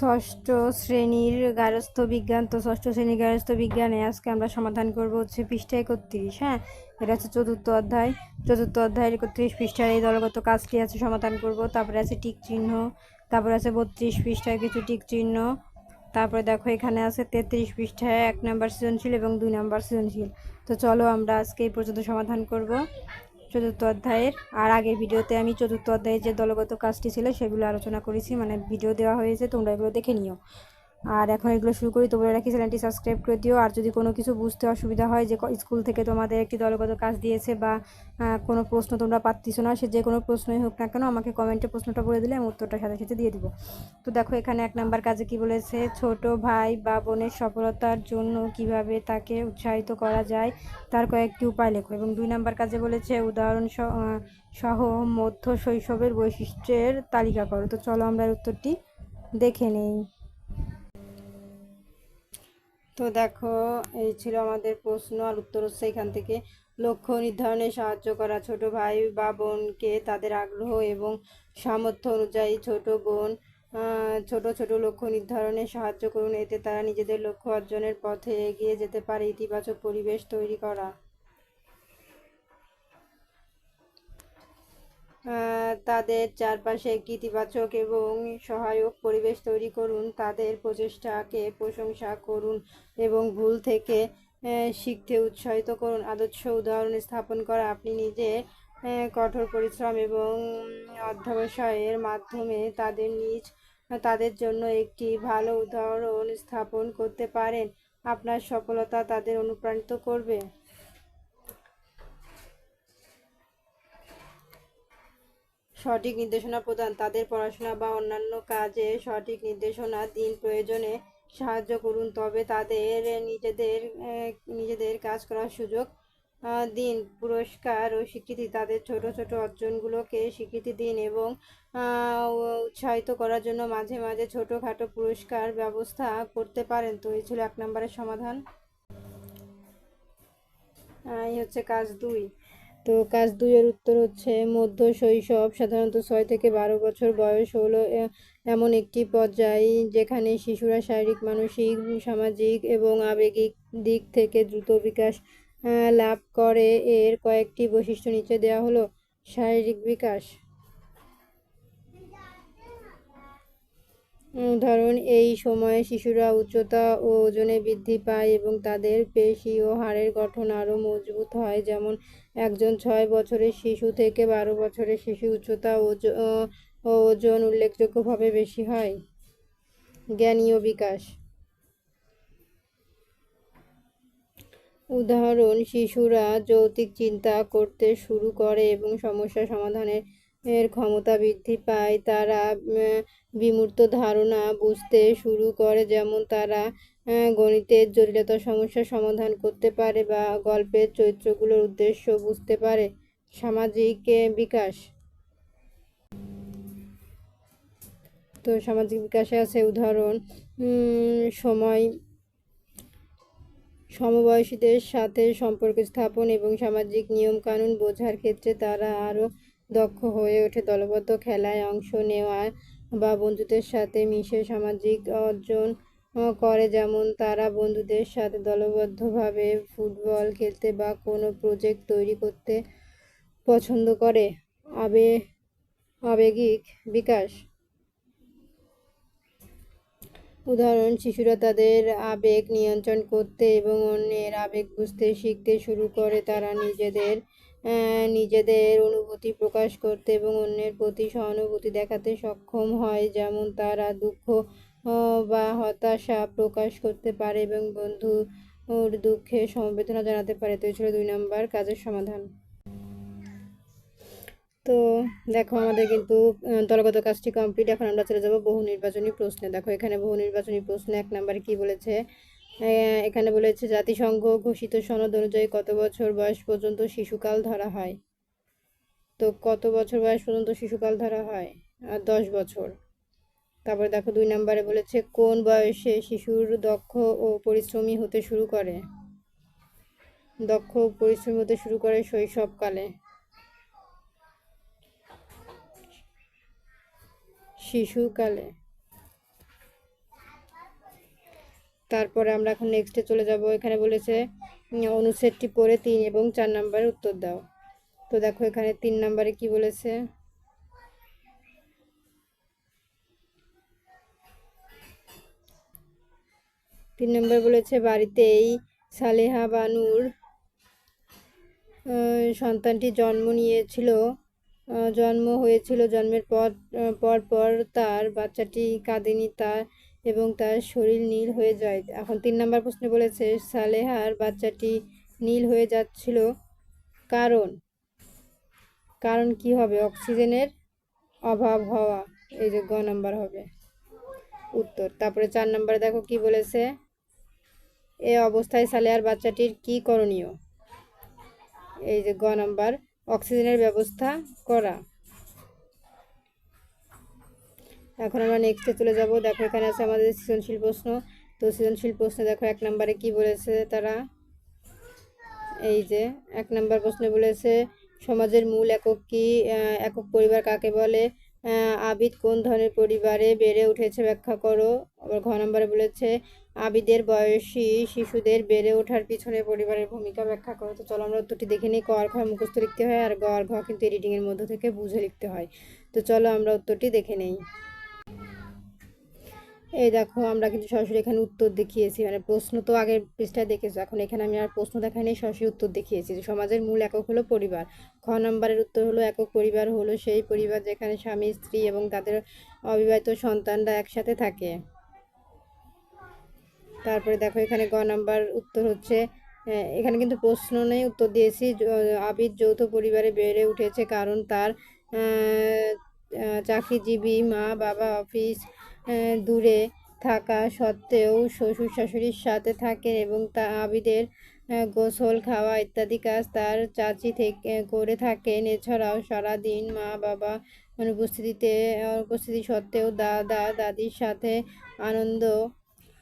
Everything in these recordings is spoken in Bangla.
ষষ্ঠ শ্রেণির গার্হস্থ্য বিজ্ঞান, তো ষষ্ঠ শ্রেণির গার্হস্থ্য বিজ্ঞানে আজকে আমরা সমাধান করব হচ্ছে পৃষ্ঠা একত্রিশ হ্যাঁ? এটা হচ্ছে চতুর্থ অধ্যায়। চতুর্থ অধ্যায়ের একত্রিশ পৃষ্ঠার এই দলগত কাজটি আছে সমাধান করব। তারপরে আছে টিক চিহ্ন, তারপরে আছে বত্রিশ পৃষ্ঠায় কিছু টিক চিহ্ন, তারপরে দেখো এখানে আছে তেত্রিশ পৃষ্ঠায় এক নাম্বার সৃজনশীল এবং দুই নাম্বার সৃজনশীল। তো চলো আমরা আজকে এই পর্যন্ত সমাধান করব। চতুর্থ অধ্যায়ের। আর আগের ভিডিওতে আমি চতুর্থ অধ্যায়ের যে দলগত কাজটি ছিল সেগুলো আলোচনা করেছি মানে ভিডিও দেওয়া হয়েছে, তোমরা এগুলো দেখে নিও। আর এখন এগুলো শুরু করি। তো বলে রাখি, চ্যানেলটি সাবস্ক্রাইব করে দিও। আর যদি কোনো কিছু বুঝতে অসুবিধা হয়, যে স্কুল থেকে তোমাদের একটি দলগত কাজ দিয়েছে বা কোনো প্রশ্ন তোমরা পাচ্ছিস না, সে যে কোনো প্রশ্নই হোক না কেন, আমাকে কমেন্টে প্রশ্নটা বলে দিলে আমি উত্তরটা সাথে সাথে দিয়ে দিব। তো দেখো, এখানে এক নাম্বার কাজে কি বলেছে? ছোট ভাই বা বোনের সফলতার জন্য কীভাবে তাকে উৎসাহিত করা যায়, তার কয়েকটি উপায় লেখো। এবং দুই নাম্বার কাজে বলেছে, উদাহরণ সহ মধ্য শৈশবের বৈশিষ্ট্যের তালিকা করো। তো চলো আমরা উত্তরটি দেখে নেই। তো দেখো, এই ছিল আমাদের প্রশ্ন আর উত্তর হচ্ছে এখান থেকে। লক্ষ্য নির্ধারণে সাহায্য করা ছোট ভাই বা বোনকে তাদের আগ্রহ এবং সামর্থ্য অনুযায়ী ছোট বোন ছোট ছোট লক্ষ্য নির্ধারণে সাহায্য করুন। এতে তারা নিজেদের লক্ষ্য অর্জনের পথে এগিয়ে যেতে পারে। ইতিবাচক পরিবেশ তৈরি করা। তাদের চারপাশে ইতিবাচক এবং সহায়ক পরিবেশ তৈরি করুন, তাদের প্রচেষ্টাকে প্রশংসা করুন এবং ভুল থেকে শিখতে উৎসাহিত করুন। আদর্শ উদাহরণ স্থাপন করা, আপনি নিজে কঠোর পরিশ্রম এবং অধ্যবসায়ের মাধ্যমে তাদের নিজ, তাদের জন্য একটি ভালো উদাহরণ স্থাপন করতে পারেন। আপনার সফলতা তাদের অনুপ্রাণিত করবে। সঠিক নির্দেশনা প্রদান, তাদের পড়াশোনা বা অন্যান্য কাজে সঠিক নির্দেশনা দিন প্রয়োজনে সাহায্য করুন, তবে তাদের, নিজেদের নিজেদের কাজ করার সুযোগ দিন, পুরস্কার ও স্বীকৃতি, তাদের ছোট ছোট অর্জনগুলোকে স্বীকৃতি দিন এবং উৎসাহিত করার জন্য মাঝে মাঝে ছোটোখাটো পুরস্কার ব্যবস্থা করতে পারেন। তো এই ছিল এক নম্বরের সমাধান। এই হচ্ছে কাজ দুই। তো কাজ দুইয়ের উত্তর হচ্ছে, মধ্য শৈশব সাধারণত ছয় থেকে বারো বছর বয়স হলো এমন একটি পর্যায় যেখানে শিশুরা শারীরিক, মানসিক, সামাজিক এবং আবেগিক দিক থেকে দ্রুত বিকাশ লাভ করে। এর কয়েকটি বৈশিষ্ট্য নিচে দেওয়া হলো, শারীরিক বিকাশ। উদাহরণ এই সময়ে শিশুরা উচ্চতা ও ওজনে বৃদ্ধি পায় এবং তাদের পেশি ও হাড়ের গঠন আরও মজবুত হয়, যেমন একজন ছয় বছরের শিশু থেকে বারো বছরের শিশু উচ্চতা ওজন উল্লেখযোগ্যভাবে বেশি হয়। জ্ঞানীয় বিকাশ। উদাহরণ, শিশুরা যৌক্তিক চিন্তা করতে শুরু করে এবং সমস্যা সমাধানের এর ক্ষমতা বৃদ্ধি পায়। তারা বিমূর্ত ধারণা বুঝতে শুরু করে, যেমন তারা গণিতের জটিলতা সমস্যার সমাধান করতে পারে বা গল্পের চরিত্রগুলোর উদ্দেশ্য বুঝতে পারে। সামাজিক বিকাশ। তো সামাজিক বিকাশে আছে উদাহরণ সময়, সমবয়সীদের সাথে সম্পর্ক স্থাপন এবং সামাজিক নিয়মকানুন বোঝার ক্ষেত্রে তারা আরও দক্ষ হয়ে ওঠে। দলবদ্ধ খেলায় অংশ নেওয়া বা বন্ধুদের সাথে মিশে সামাজিক অর্জন করে যেমন তারা বন্ধুদের সাথে দলবদ্ধভাবে ফুটবল খেলতে বা কোনো প্রজেক্ট তৈরি করতে পছন্দ করে। আবে, আবেগিক বিকাশ। উদাহরণ, শিশুরা তাদের আবেগ নিয়ন্ত্রণ করতে এবং অন্যের আবেগ বুঝতে শিখতে শুরু করে। তারা নিজেদের নিজেদের অনুভূতি প্রকাশ করতে এবং অন্যের প্রতি সহানুভূতি দেখাতে সক্ষম হয়। যেমন তারা দুঃখ বা হতাশা প্রকাশ করতে পারে এবং বন্ধুর দুঃখে সমবেদনা জানাতে পারে। তো ছিল দুই নম্বর কাজের সমাধান। তো দেখো আমাদের কিন্তু দলগত কাজটি কমপ্লিট এখন আমরা চলে যাব বহু নির্বাচনী প্রশ্নে। দেখো এখানে বহু নির্বাচনী প্রশ্ন এক নম্বরে কি বলেছে? এখানে বলেছে, জাতিসংঘ ঘোষিত সনদ অনুযায়ী কত বছর বয়স পর্যন্ত শিশুকাল ধরা হয়? তো কত বছর বয়স পর্যন্ত শিশুকাল ধরা হয়? আর দশ বছর। তারপরে দেখো দুই নম্বরে বলেছে, কোন বয়সে শিশুর দক্ষ ও পরিশ্রমী হতে শুরু করে? দক্ষ পরিশ্রমী হতে শুরু করে শৈশবকালে। শিশুকালে। তারপরে আমরা এখন নেক্সটে চলে যাব। এখানে বলেছে, অনুচ্ছেদটি পড়ে তিন এবং চার নাম্বারে উত্তর দাও। তো দেখো এখানে তিন নাম্বারে কি বলেছে? তিন নম্বর বলেছে, বাড়িতেই সালেহা বানুর সন্তানটি জন্ম নিয়েছিল জন্ম হয়েছিল, জন্মের পর পর পর তার বাচ্চাটি কাঁদেনি তার এবং তার শরীর নীল হয়ে যায়। এখন তিন নম্বর প্রশ্নে বলেছে, সালেহার বাচ্চাটি নীল হয়ে যাচ্ছিল কারণ? কারণ কি হবে? অক্সিজেনের অভাব হওয়া, এই যে গ নাম্বার হবে। উত্তর, তারপরে চার নম্বরে দেখো কি বলেছে এ অবস্থায় সালেহার বাচ্চাটির কি করণীয়? এই যে গ নাম্বার, অক্সিজেনের ব্যবস্থা করা। এখন আমরা নেক্সটে চলে যাব। দেখো, এখানে আছে আমাদের সৃজনশীল প্রশ্ন। তো সৃজনশীল প্রশ্নে দেখো, এক নম্বরে কি বলেছে তারা? এই যে, এক নম্বর প্রশ্নে বলেছে, সমাজের মূল একক কি? একক পরিবার কাকে বলে? আবিদ কোন ধরনের পরিবারে বেড়ে উঠেছে ব্যাখ্যা করো। আবার ঘ নম্বরে বলেছে, আবিদের বয়সী শিশুদের বেড়ে ওঠার পিছনে পরিবারের ভূমিকা ব্যাখ্যা করো। তো চলো আমরা উত্তরটি দেখে নিই, ক আর খ মুখস্থ লিখতে হয় আর গ আর ঘ কিন্তু এডিটিংয়ের মধ্য থেকে বুঝে লিখতে হয়। তো চলো আমরা উত্তরটি দেখে নেই। এই দেখো, আমরা কিন্তু সরাসরি এখানে উত্তর দেখিয়েছি। মানে প্রশ্ন তো আগের পৃষ্ঠায় দেখেছ, এখন এখানে আমি আর প্রশ্ন দেখাই নেই, সরাসরি উত্তর দেখিয়েছি। সমাজের মূল একক হলো পরিবার। খ নম্বরের উত্তর হলো, একক পরিবার হলো সেই পরিবার যেখানে স্বামী, স্ত্রী এবং তাদের অবিবাহিত সন্তানরা একসাথে থাকে। তারপরে দেখো, এখানে গ নাম্বার উত্তর হচ্ছে এখানে কিন্তু প্রশ্ন নেই, উত্তর দিয়েছি। আবিদ যৌথ পরিবারে বেড়ে উঠেছে কারণ তার চাকরিজীবী, মা, বাবা, অফিস দূরে থাকা সত্ত্বেও শ্বশুর শাশুড়ির সাথে থাকেন এবং তা আবিদের গোসল, খাওয়া ইত্যাদি কাজ তার চাচি থেকে করে থাকেন। এছাড়াও সারাদিন মা বাবা অনুপস্থিতিতে, অনুপস্থিতি সত্ত্বেও দাদা, দাদির সাথে আনন্দ,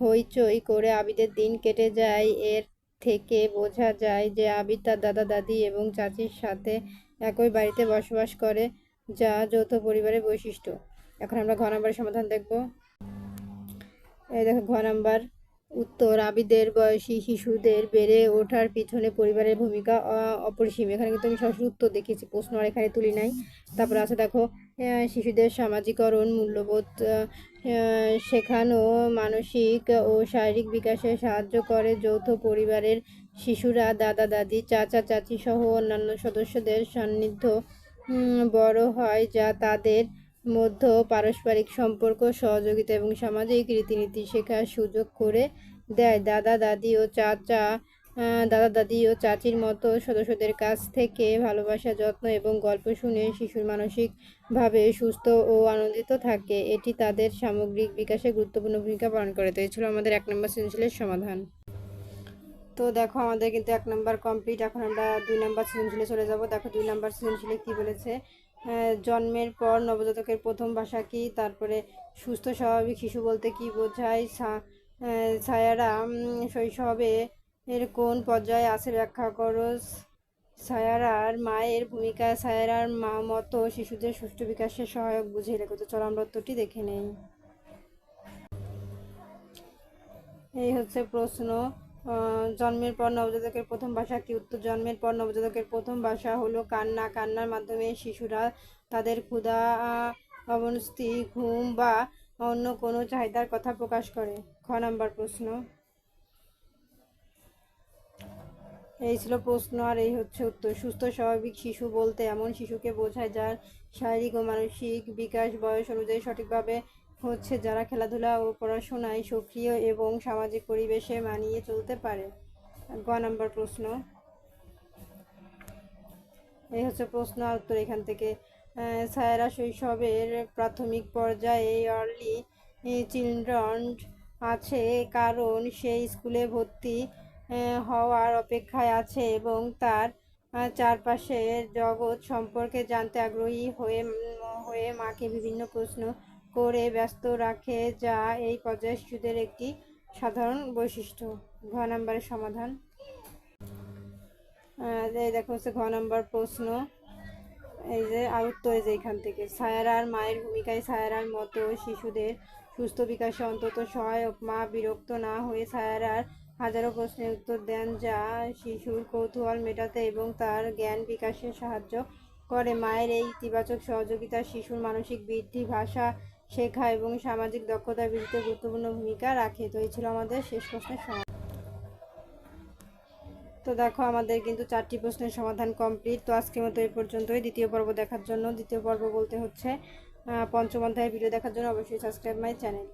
হইচই করে আবিদের দিন কেটে যায়। এর থেকে বোঝা যায় যে আবিদ তার দাদা, দাদি এবং চাচির সাথে একই বাড়িতে বসবাস করে, যা যৌথ পরিবারের বৈশিষ্ট্য। এখন আমরা ঘ নাম্বারের সমাধান দেখব। এই দেখো, ঘ নাম্বার, উত্তর, আবিদের বয়সী শিশুদের বেড়ে ওঠার পিছনে পরিবারের ভূমিকা অপরিসীম। এখানে কিন্তু আমি সরাসরি উত্তর দেখিয়েছি, প্রশ্ন আর এখানে তুলি নাই। তারপর আছে দেখো শিশুদের সামাজিকরণ, মূল্যবোধ শেখানো, মানসিক ও শারীরিক বিকাশে সাহায্য করে যৌথ পরিবারের শিশুরা, দাদা, দাদি, চাচা, চাচি সহ অন্যান্য সদস্যদের সান্নিধ্য বড় হয় যা তাদের মধ্যে পারস্পরিক সম্পর্ক, সহযোগিতা এবং সামাজিক রীতিনীতি শেখার সুযোগ করে দেয়। দাদা, দাদি ও চাচা দাদা, দাদি ও চাচির মতো সদস্যদের কাছ থেকে ভালোবাসা, যত্ন এবং গল্প শুনে শিশুর মানসিকভাবে সুস্থ ও আনন্দিত থাকে। এটি তাদের সামগ্রিক বিকাশে গুরুত্বপূর্ণ ভূমিকা পালন করে। তো এই ছিল আমাদের এক নম্বর সৃজনশীলের সমাধান। তো দেখো, আমাদের কিন্তু এক নম্বর কমপ্লিট এখন আমরা দুই নাম্বার সৃজনশীলে চলে যাব। দেখো, দুই নম্বর সৃজনশীলে কি বলেছে? জন্মের পর নবজাতকের প্রথম ভাষা কি? তারপরে সুস্থ স্বাভাবিক শিশু বলতে কি বোঝায়? আহ, ছায়ারা শৈশবে এর কোন পর্যায়ে আছে ব্যাখ্যা করো? সায়ারার মায়ের ভূমিকা সায়ারার মা মতো শিশুদের সুষ্ঠু বিকাশের সহায়ক বুঝে লেখো তো চলো আমরা দেখে নেই। এই হচ্ছে প্রশ্ন। জন্মের পর নবজাতকের প্রথম ভাষা কি উত্তর। জন্মের পর নবজাতকের প্রথম ভাষা হলো কান্না। কান্নার মাধ্যমে শিশুরা তাদের ক্ষুধা অবনতি ঘুম বা অন্য কোনো চাহিদার কথা প্রকাশ করে। খ নাম্বার প্রশ্ন। এই ছিল প্রশ্ন আর এই হচ্ছে উত্তর। সুস্থ, স্বাভাবিক শিশু বলতে এমন শিশুকে বোঝায় যার শারীরিক ও মানসিক বিকাশ বয়স অনুযায়ী সঠিকভাবে হচ্ছে যারা খেলাধুলা ও পড়াশোনায় সক্রিয় এবং সামাজিক পরিবেশে মানিয়ে চলতে পারে। গ নাম্বার প্রশ্ন। এই হচ্ছে প্রশ্ন উত্তর এখান থেকে। সায়রা শৈশবের প্রাথমিক পর্যায়ে আর্লি চিলড্রন আছে, কারণ সে স্কুলে ভর্তি হওয়ার অপেক্ষায় আছে এবং তার চারপাশের জগৎ সম্পর্কে জানতে আগ্রহী হয়ে হয়ে মাকে বিভিন্ন প্রশ্ন করে ব্যস্ত রাখে, যা এই পর্যায়ে শিশুদের একটি সাধারণ বৈশিষ্ট্য। ঘ নম্বরের সমাধান। দেখো হচ্ছে ঘ নম্বর প্রশ্ন। এই যে উত্তর যে এখান থেকে। সায়ারার মায়ের ভূমিকায় সায়ারার মতো শিশুদের সুস্থ বিকাশে অন্তত সহায়ক মা বিরক্ত না হয়ে সায়ারার হাজারো প্রশ্নের উত্তর দেন, যা শিশুর কৌতূহল মেটাতে এবং তার জ্ঞান বিকাশে সাহায্য করে। মায়ের এই ইতিবাচক সহযোগিতা শিশুর মানসিক বৃদ্ধি, ভাষা শেখা এবং সামাজিক দক্ষতার বৃদ্ধিতে গুরুত্বপূর্ণ ভূমিকা রাখে। তো এই ছিল আমাদের শেষ প্রশ্নের সমাধান। তো দেখো, আমাদের কিন্তু চারটি প্রশ্নের সমাধান কমপ্লিট তো আজকের মতো এই পর্যন্তই। দ্বিতীয় পর্ব দেখার জন্য, দ্বিতীয় পর্ব বলতে হচ্ছে পঞ্চম অধ্যায়ের ভিডিও দেখার জন্য অবশ্যই সাবস্ক্রাইব মাই চ্যানেল